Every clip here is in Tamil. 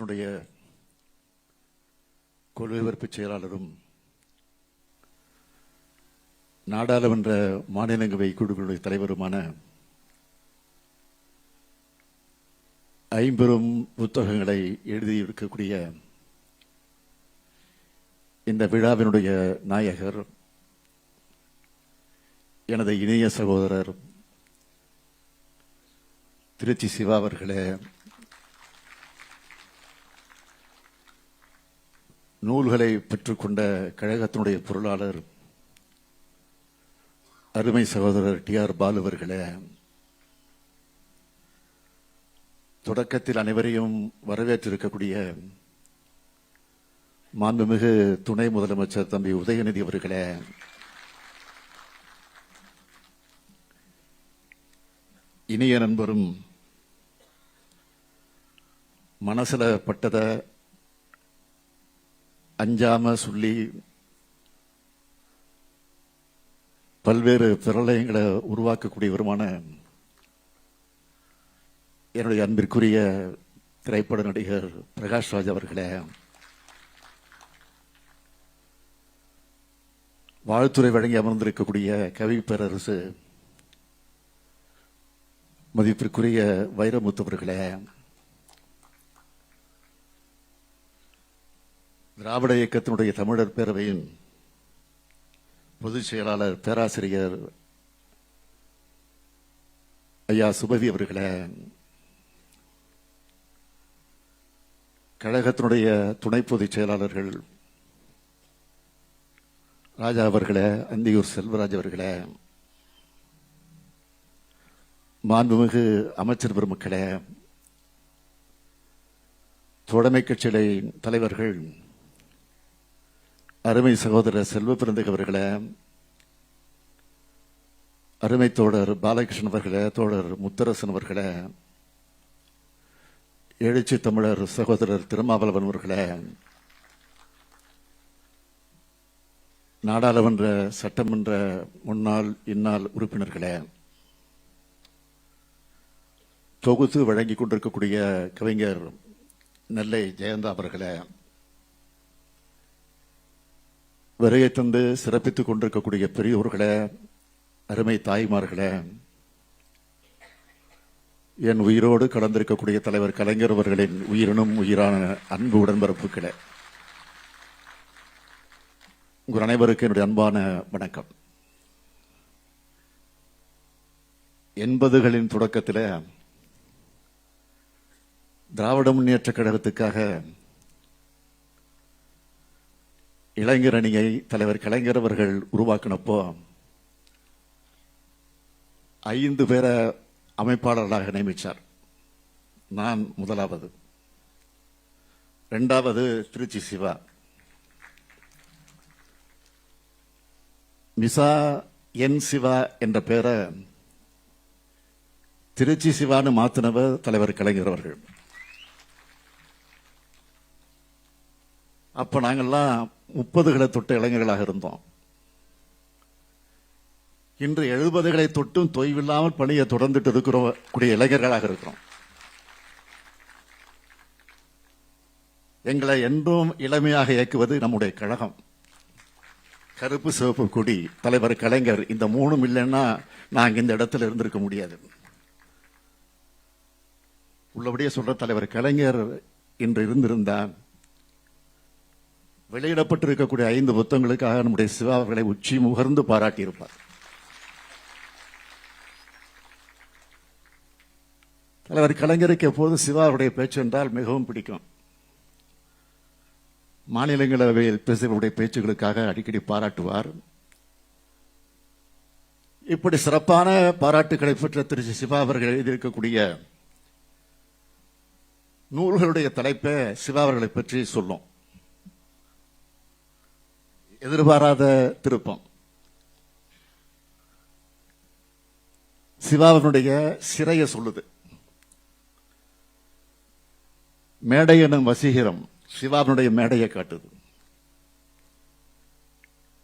கழகத்தினுடைய கொள்கைவரப்பு செயலாளரும் நாடாளுமன்ற மாநிலங்களவை குழுக்களுடைய தலைவருமான ஐம்பெரும் புத்தகங்களை எழுதியிருக்கக்கூடிய இந்த விழாவினுடைய நாயகர் எனது இணைய சகோதரர் திருச்சி சிவா அவர்களே நூல்களை பெற்றுக்கொண்ட கழகத்தினுடைய பொருளாளர் அருமை சகோதரர் டி ஆர் பாலு அவர்களே தொடக்கத்தில் அனைவரையும் வரவேற்றிருக்கக்கூடிய மாண்புமிகு துணை முதலமைச்சர் தம்பி உதயநிதி அவர்களே இனிய நண்பரும் மனசில் பட்டத அஞ்சாம சொல்லி பல்வேறு பிரளயங்களை உருவாக்கக்கூடியவருமான என்னுடைய அன்பிற்குரிய திரைப்பட நடிகர் பிரகாஷ் ராஜ் அவர்களே வாழ்த்துறை வழங்கி அமர்ந்திருக்கக்கூடிய கவி பேரரசு மதிப்பிற்குரிய வைரமுத்து அவர்களே திராவிட இயக்கத்தினுடைய தமிழர் பேரவையின் பொதுச் செயலாளர் பேராசிரியர் ஐயா சுபவி அவர்களே கழகத்தினுடைய துணை பொதுச் செயலாளர்கள் ராஜா அவர்களே அந்தியூர் செல்வராஜ் அவர்களே மாண்புமிகு அமைச்சர் பெருமக்களே தோழமை கட்சிகளை தலைவர்கள் அருமை சகோதரர் செல்வ பிறந்தக அவர்களே அருமை தோழர் பாலகிருஷ்ணன் அவர்களே தோழர் முத்தரசன் அவர்களே எழுச்சி தமிழர் சகோதரர் திருமாவளவன் அவர்களே நாடாளுமன்ற சட்டமன்ற முன்னாள் இந்நாள் உறுப்பினர்களே தொகுத்து வழங்கிக் கொண்டிருக்கக்கூடிய கவிஞர் நெல்லை ஜெயந்தா அவர்களே வருகை தந்து சிறப்பித்துக் கொண்டிருக்கக்கூடிய பெரியோர்களே அருமை தாய்மார்களே என் உயிரோடு கலந்திருக்கக்கூடிய தலைவர் கலைஞர் அவர்களின் உயிரினும் உயிரான அன்பு உடன்பரப்புகளே உங்கள் அனைவருக்கு என்னுடைய அன்பான வணக்கம். எண்பதுகளின் தொடக்கத்தில் திராவிட முன்னேற்ற கழகத்துக்காக இளைஞர் அணியை தலைவர் கலைஞர் அவர்கள் உருவாக்கினப்போ ஐந்து பேரை அமைப்பாளர்களாக நியமித்தார் நான் முதலாவது. ரெண்டாவது திருச்சி சிவா. மிசா என் சிவா என்ற பெயரை திருச்சி சிவான்னு மாத்தினவர் தலைவர் கலைஞர் அவர்கள். அப்ப நாங்கெல்லாம் முப்பதுகளை தொட்ட இளைஞர்களாக இருந்தோம். இன்று எழுபதுகளை தொட்டும் தொய்வில்லாமல் பணியை தொடர்ந்துட்டு இருக்கிற கூடிய இளைஞர்களாக இருக்கிறோம். எங்களை என்றும் இளமையாக இயக்குவது நம்முடைய கழகம். கருப்பு சிவப்பு கொடி தலைவர் கலைஞர் இந்த மூணும் இல்லைன்னா நாங்கள் இந்த இடத்துல இருந்திருக்க முடியாது. உள்ளபடியே சொல்ற தலைவர் கலைஞர் இன்று இருந்திருந்தால் வெளியிடப்பட்டிருக்கக்கூடிய ஐந்து புத்தகங்களுக்காக நம்முடைய சிவா அவர்களை உச்சி முகர்ந்து பாராட்டியிருப்பார். தலைவர் கலைஞருக்கு எப்போதும் சிவாவுடைய பேச்சு என்றால் மிகவும் பிடிக்கும். மாநிலங்களவையில் பேசுகிறவருடைய பேச்சுகளுக்காக அடிக்கடி பாராட்டுவார். இப்படி சிறப்பான பாராட்டுகளை பெற்ற திரு சிவா அவர்கள் எழுதியிருக்கக்கூடிய நூல்களுடைய தலைப்பை சிவா அவர்களை பற்றி சொல்லும். எதிர்பாராத திருப்பம். சிவாவினுடைய சிறைய சொல்லுது. மேடை எனும் வசீகரம் சிவாவினுடைய மேடையை காட்டுது.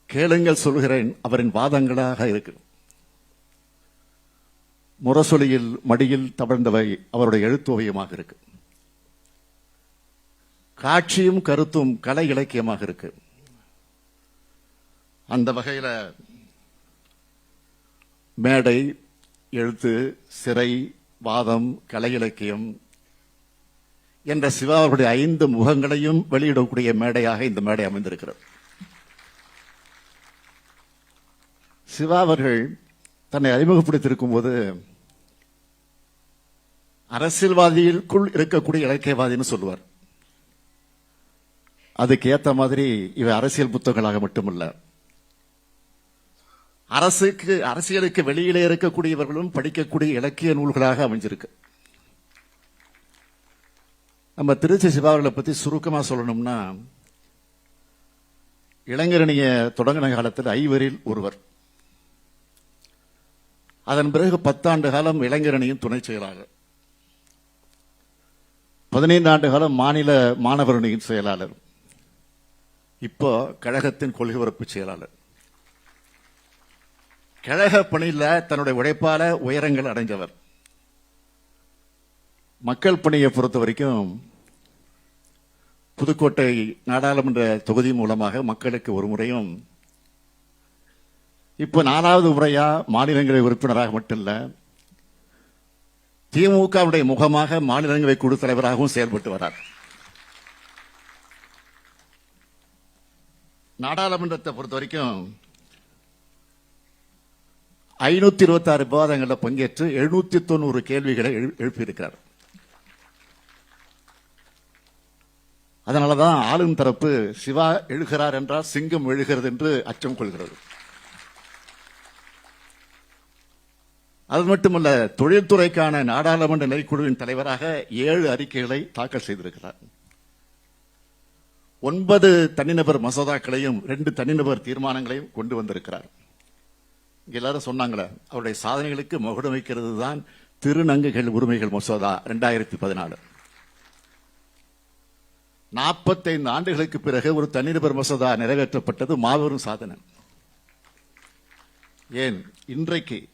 கேளுங்கள் சொல்கிறேன் அவரின் வாதங்களாக இருக்கு முரசொலியில் மடியில் தவழ்ந்தவை அவருடைய எழுத்தோவியமாக இருக்கு. காட்சியும் கருத்தும் கலை இலக்கியமாக இருக்கு. அந்த வகையில் மேடை எழுத்து சிறை வாதம் கலை இலக்கியம் என்ற சிவா அவருடைய ஐந்து முகங்களையும் வெளியிடக்கூடிய மேடையாக இந்த மேடை அமைந்திருக்கிறது. சிவா அவர்கள் தன்னை அறிமுகப்படுத்தியிருக்கும் போது அரசியல்வாதிகளுக்குள் இருக்கக்கூடிய இலக்கியவாதின்னு சொல்லுவார். அதுக்கு ஏத்த மாதிரி இவை அரசியல் புத்தகங்களாக மட்டுமல்ல அரசுக்கு அரசியலுக்கு வெளியிலே இருக்கக்கூடியவர்களும் படிக்கக்கூடிய இலக்கிய நூல்களாக அமைஞ்சிருக்கு. நம்ம திருச்சி சிவாவர்களை பத்தி சுருக்கமா சொல்லணும்னா இளைஞரணிய தொடங்கின காலத்தில் ஐவரில் ஒருவர். அதன் பிறகு பத்தாண்டு காலம் இளைஞரணியின் துணை செயலாளர். பதினைந்து ஆண்டு காலம் மாநில மாணவர் அணியின் செயலாளர். இப்போ கழகத்தின் கொள்கை பரப்பு செயலாளர். கழக பணியில தன்னுடைய உழைப்பால உயரங்கள் அடைஞ்சவர் மக்கள் பணியை பொறுத்த வரைக்கும் புதுக்கோட்டை நாடாளுமன்ற தொகுதி மூலமாக மக்களுக்கு ஒரு முறையும் இப்போ நாலாவது முறையா மாநிலங்களை உறுப்பினராக மட்டும் இல்லை திமுகவுடைய முகமாக மாநிலங்களை குழு தலைவராகவும் செயல்பட்டு வரார். நாடாளுமன்றத்தை பொறுத்த வரைக்கும் ஐநூத்தி இருபத்தி ஆறு விவாதங்களில் பங்கேற்று எழுநூத்தி தொண்ணூறு கேள்விகளை எழு- எழுப்பியிருக்கிறார். அதனாலதான் ஆளும் தரப்பு சிவா எழுகிறார் என்றால் சிங்கம் எழுகிறது என்று அச்சம் கொள்கிறது. அது மட்டுமல்ல தொழில்துறைக்கான நாடாளுமன்ற நெறிக்குழுவின் தலைவராக ஏழு அறிக்கைகளை தாக்கல் செய்திருக்கிறார். ஒன்பது தனிநபர் மசோதாக்களையும் ரெண்டு தனிநபர் தீர்மானங்களையும் கொண்டு வந்திருக்கிறார். எல்லாரும் சொன்னாங்களே அவருடைய சாதனைகளுக்கு முகடம் வைக்கிறது தான் திருநங்கைகள் உரிமைகள் மசோதா ரெண்டாயிரத்தி பதினாலு. நாற்பத்தைந்து ஆண்டுகளுக்கு பிறகு ஒரு தனிநபர் மசோதா நிறைவேற்றப்பட்டது மாபெரும் சாதனை. ஏன்? இன்றைக்கு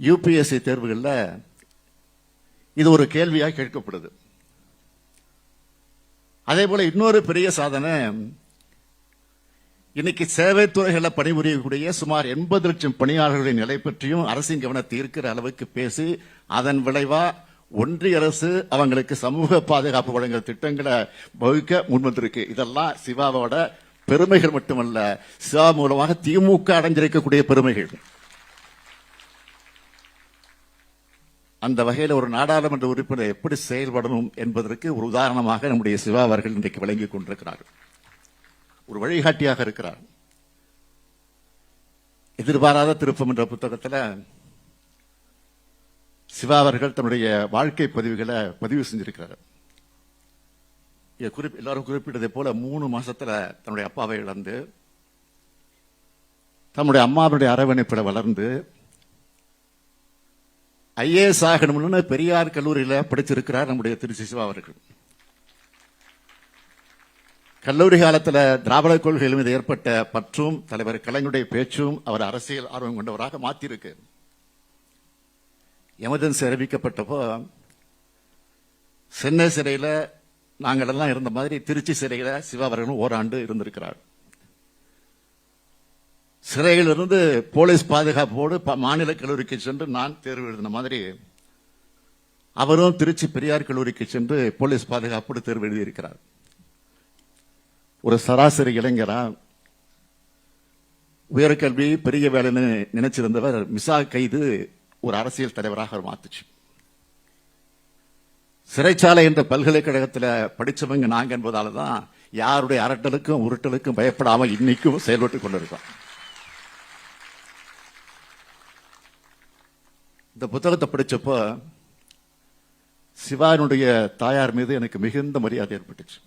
யூபிஎஸ்சி தேர்வுகள்ல இது ஒரு கேள்வியாக கேட்கப்படுது. அதே போல இன்னொரு பெரிய சாதனை இன்னைக்கு சேவை துறைகளில் பணிபுரியக்கூடிய சுமார் எண்பது லட்சம் பணியாளர்களின் நிலை பற்றியும் அரசின் கவனத்தை இருக்கிற அளவுக்கு பேசி அதன் விளைவா ஒன்றிய அரசு அவங்களுக்கு சமூக பாதுகாப்பு வழங்குற திட்டங்களை வகுக்க முன்வந்திருக்கு. இதெல்லாம் சிவாவோட பெருமைகள் மட்டுமல்ல சிவா மூலமாக திமுக அடைஞ்சிருக்கக்கூடிய பெருமைகள். அந்த வகையில் ஒரு நாடாளுமன்ற உறுப்பினர் எப்படி செயல்படணும் என்பதற்கு ஒரு உதாரணமாக நம்முடைய சிவா அவர்கள் இன்றைக்கு விளங்கிக் கொண்டிருக்கிறார்கள். ஒரு வழிகாட்டியாக இருக்கிறார். எதிர்பாராத திருப்பம் என்ற புத்தகத்தில் சிவா அவர்கள் தன்னுடைய வாழ்க்கை பதிவுகளை பதிவு செஞ்சிருக்கிறார். இங்க குறிப் எல்லாரும் குறிப்பிட்டதை போல மூணு மாசத்துல தன்னுடைய அப்பாவை இழந்து தன்னுடைய அம்மாவுடைய அரவணைப்பில் வளர்ந்து ஐஏஎஸ் ஆகணும்னு பெரியார் கல்லூரியில படிச்சிருக்கிறார் நம்முடைய திருச்சி சிவா அவர்கள். கல்லூரி காலத்துல திராவிட கொள்கைகள் மீது ஏற்பட்ட பற்றும் தலைவர் கலைஞருடைய பேச்சும் அவர் அரசியல் ஆர்வம் கொண்டவராக மாற்றியிருக்கு எமர்ஜென்சி அறிவிக்கப்பட்டப்போ சென்னை சிறையில நாங்கள் எல்லாம் இருந்த மாதிரி திருச்சி சிறையில் சிவா அவர்களும் ஓராண்டு இருந்திருக்கிறார். சிறையிலிருந்து போலீஸ் பாதுகாப்போடு ப- மாநில கல்லூரிக்கு சென்று நான் தேர்வு எழுதின மாதிரி அவரும் திருச்சி பெரியார் கல்லூரிக்கு சென்று போலீஸ் பாதுகாப்போடு தேர்வு எழுதியிருக்கிறார். ஒரு சராசரி இளைஞரா? உயர்கல்வி பெரிய வேலைன்னு நினைச்சிருந்தவர் மிசா கைது ஒரு அரசியல் தலைவராக மாத்துச்சு. சிறைச்சாலை என்ற பல்கலைக்கழகத்தில் படிச்சவங்க நாங்க என்பதால தான் யாருடைய அரட்டலுக்கும் உருட்டலுக்கும் பயப்படாமல் இன்னைக்கும் செயல்பட்டு கொண்டிருக்கோம். இந்த புத்தகத்தை படித்தப்போ சிவானுடைய தாயார் மீது எனக்கு மிகுந்த மரியாதை ஏற்பட்டுச்சு.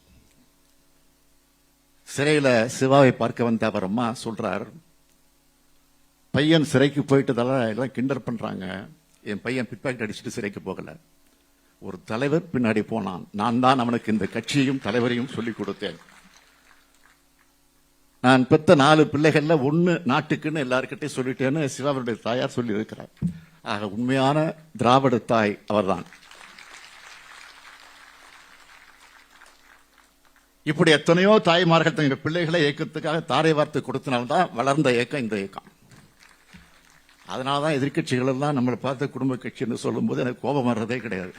சிறையில் சிவாவை பார்க்க வந்த அவர் அம்மா சொல்கிறார் பையன் சிறைக்கு போயிட்டதால எல்லாம் கிண்டர் பண்ணுறாங்க என் பையன் பிட்பாக்கெட் அடிச்சுட்டு சிறைக்கு போகல. ஒரு தலைவர் பின்னாடி போனான். நான் தான் அவனுக்கு இந்த கட்சியையும் தலைவரையும் சொல்லிக் கொடுத்தேன். நான் பெத்த நாலு பிள்ளைகள்ல ஒன்று நாட்டுக்குன்னு எல்லாருக்கிட்டையும் சொல்லிட்டேன்னு சிவாவுடைய தாயார் சொல்லி இருக்கிறார் ஆக உண்மையான திராவிட தாய் அவர்தான். இப்படி எத்தனையோ தாய்மார்கள் தங்கள் பிள்ளைகளை இயக்கத்துக்காக தாரை வார்த்து கொடுத்தனால்தான் வளர்ந்த இயக்கம் இந்த இயக்கம் அதனாலதான் எதிர்கட்சிகள் எல்லாம் நம்மளை பார்த்து குடும்ப கட்சின்னு சொல்லும்போது எனக்கு கோபம் வர்றதே கிடையாது.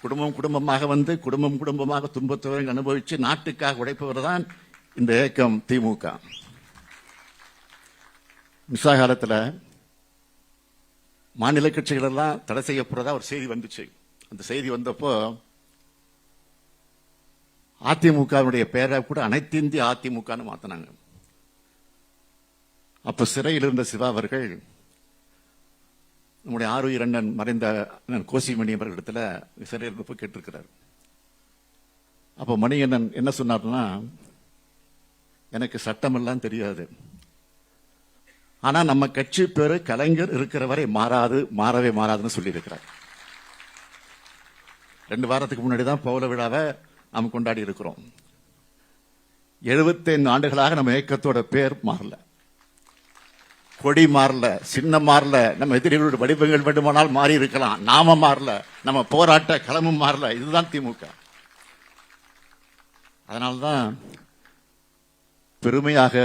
குடும்பம் குடும்பமாக வந்து குடும்பம் குடும்பமாக துன்பத்தை அனுபவிச்சு நாட்டுக்காக உழைப்பவர் தான் இந்த இயக்கம் திமுக மிசா காலத்தில் மாநில கட்சிகள் எல்லாம் தடை செய்யப்படுறதா ஒரு செய்தி வந்துச்சு. அந்த செய்தி வந்தப்போ அதிமுகவினுடைய பேரை கூட அனைத்து இந்திய அதிமுகன்னு மாத்தினாங்க. அப்ப சிறையில் இருந்த சிவா அவர்கள் நம்முடைய ஆறுயிர் அண்ணன் மறைந்த அண்ணன் கோசிமணி அவர்களிடத்துல சிறையில் இருந்தப்போ கேட்டிருக்கிறார். அப்போ மணிகண்ணன் என்ன சொன்னார்னா எனக்கு சட்டமெல்லாம் தெரியாது. ஆனா நம்ம கட்சி பேரு கலைஞர் இருக்கிற வரை மாறாது மாறவே மாறாதுன்னு சொல்லியிருக்கிறார். ரெண்டு வாரத்துக்கு முன்னாடி தான் பௌல விழாவை நாம் கொண்டாடி இருக்கிறோம். எழுபத்தைந்து ஆண்டுகளாக நம்ம இயக்கத்தோட பேர் மாறல. கொடி மாறல சின்னம் மாறல நம்ம எதிரிகளோட வடிவங்கள் வேண்டுமானால் மாறி இருக்கலாம். நாம மாறல நம்ம போராட்ட களமும் மாறல. இதுதான் திமுக. அதனால்தான் பெருமையாக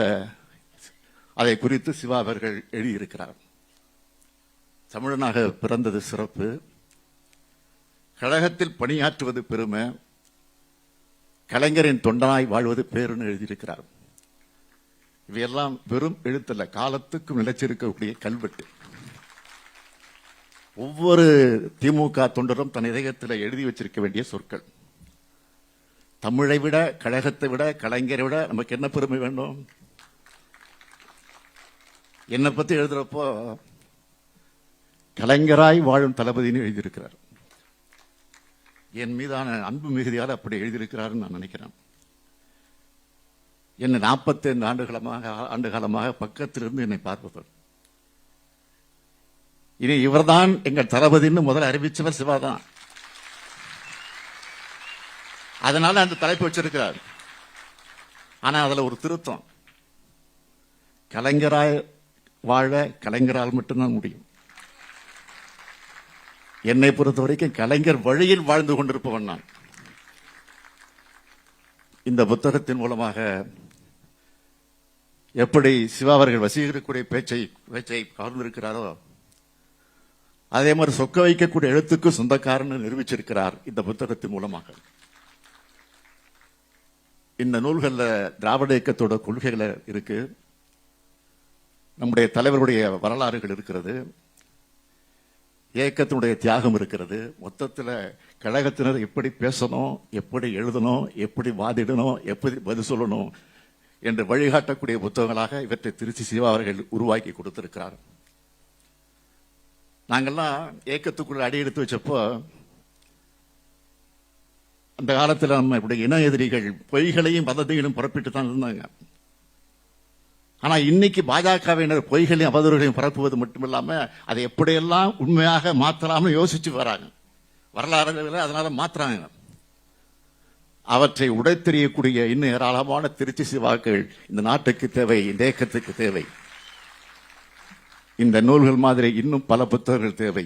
அதை குறித்து சிவா அவர்கள் எழுதியிருக்கிறார். தமிழனாக பிறந்தது சிறப்பு. கழகத்தில் பணியாற்றுவது பெருமை. கலைஞரின் தொண்டனாய் வாழ்வது பேருன்னு எழுதியிருக்கிறார். இவையெல்லாம் வெறும் எழுத்தல்ல காலத்துக்கும் நிலைச்சிருக்கக்கூடிய கல்வெட்டு. ஒவ்வொரு திமுக தொண்டரும் தன் இதயத்தில் எழுதி வச்சிருக்க வேண்டிய சொற்கள். தமிழை விட கழகத்தை விட கலைஞரை விட நமக்கு என்ன பெருமை வேண்டும் என்னை பத்தி எழுதுறப்போ கலைஞராய் வாழும் தளபதினு எழுதியிருக்கிறார். என் மீதான அன்பு மிகுதியால் அப்படி எழுதியிருக்கிறாருன்னு நான் நினைக்கிறேன். என்னை நாற்பத்தைந்து ஆண்டுகளமாக ஆண்டு காலமாக பக்கத்திலிருந்து என்னை பார்ப்பவர். இனி இவர்தான் எங்கள் தளபதினு முதல்ல அறிவிச்சவர் சிவாதான். அதனால அந்த தலைப்பு வச்சிருக்கிறார். ஆனா அதுல ஒரு திருத்தம். கலைஞராய் வாழ கலைஞரால் மட்டும்தான் முடியும். என்னை பொறுத்த வரைக்கும் கலைஞர் வழியில் வாழ்ந்து கொண்டிருப்பவன் நான். இந்த புத்தகத்தின் மூலமாக எப்படி சிவா அவர்கள் வசீகரக்கூடிய பேச்சை பேச்சை கவர்ந்திருக்கிறாரோ அதே மாதிரி சொக்க வைக்கக்கூடிய எழுத்துக்கு சொந்தக்காரன் நிரூபிச்சிருக்கிறார் இந்த புத்தகத்தின் மூலமாக. இந்த நூல்களில் திராவிட இயக்கத்தோட கொள்கைகளை இருக்கு. நம்முடைய தலைவருடைய வரலாறுகள் இருக்கிறது. இயக்கத்தினுடைய தியாகம் இருக்கிறது. மொத்தத்தில் கழகத்தினர் எப்படி பேசணும் எப்படி எழுதணும் எப்படி வாதிடணும் எப்படி பதில் சொல்லணும் என்று வழிகாட்டக்கூடிய புத்தகங்களாக இவற்றை திருச்சி சிவா அவர்கள் உருவாக்கி கொடுத்திருக்கிறார். நாங்கள்லாம் இயக்கத்துக்குள்ள அடி எடுத்து வச்சப்போ அந்த காலத்தில் நம்ம இப்படி இன எதிரிகள் பொய்களையும் பதத்தைகளும் புறப்பிட்டு தான் இருந்தாங்க. ஆனால் இன்னைக்கு பாஜகவினர் பொய்களையும் அவதூறுகளையும் பரப்புவது மட்டுமில்லாமல் அதை எப்படியெல்லாம் உண்மையாக மாற்றலாமல் யோசிச்சு வராங்க. வரலாறுகளில் அதனால மாற்றுறாங்க அவற்றை உடைத்தெறியக்கூடிய இன்னும் ஏராளமான திருச்சி சிவாக்கள் இந்த நாட்டுக்கு தேவை இந்த இயக்கத்துக்கு தேவை. இந்த நூல்கள் மாதிரி இன்னும் பல புத்தகங்கள் தேவை.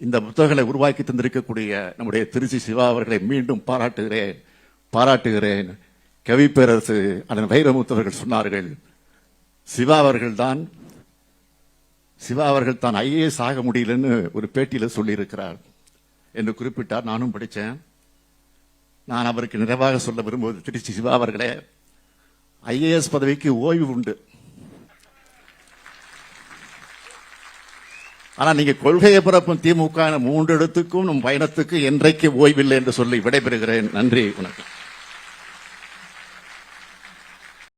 இந்த புத்தகங்களை உருவாக்கி தந்திருக்கக்கூடிய நம்முடைய திருச்சி சிவா அவர்களை மீண்டும் பாராட்டுகிறேன் பாராட்டுகிறேன். கவிப்பேரரசு அதன் வைரமுத்தவர்கள் சொன்னார்கள் சிவா அவர்கள் தான் சிவா அவர்கள் தான் ஐஏஎஸ் ஆக முடியலன்னு ஒரு பேட்டியில் சொல்லியிருக்கிறார் என்று குறிப்பிட்டார். நானும் படித்தேன் நான் அவருக்கு நிறைவாக சொல்ல விரும்புவது திருச்சி சிவா அவர்களே ஐஏஎஸ் பதவிக்கு ஓய்வு உண்டு. ஆனால் நீங்கள் கொள்கையை பிறப்பும் திமுக மூன்று இடத்துக்கும் நம் பயணத்துக்கு என்றைக்கு ஓய்வில்லை என்று சொல்லி விடைபெறுகிறேன். நன்றி வணக்கம்.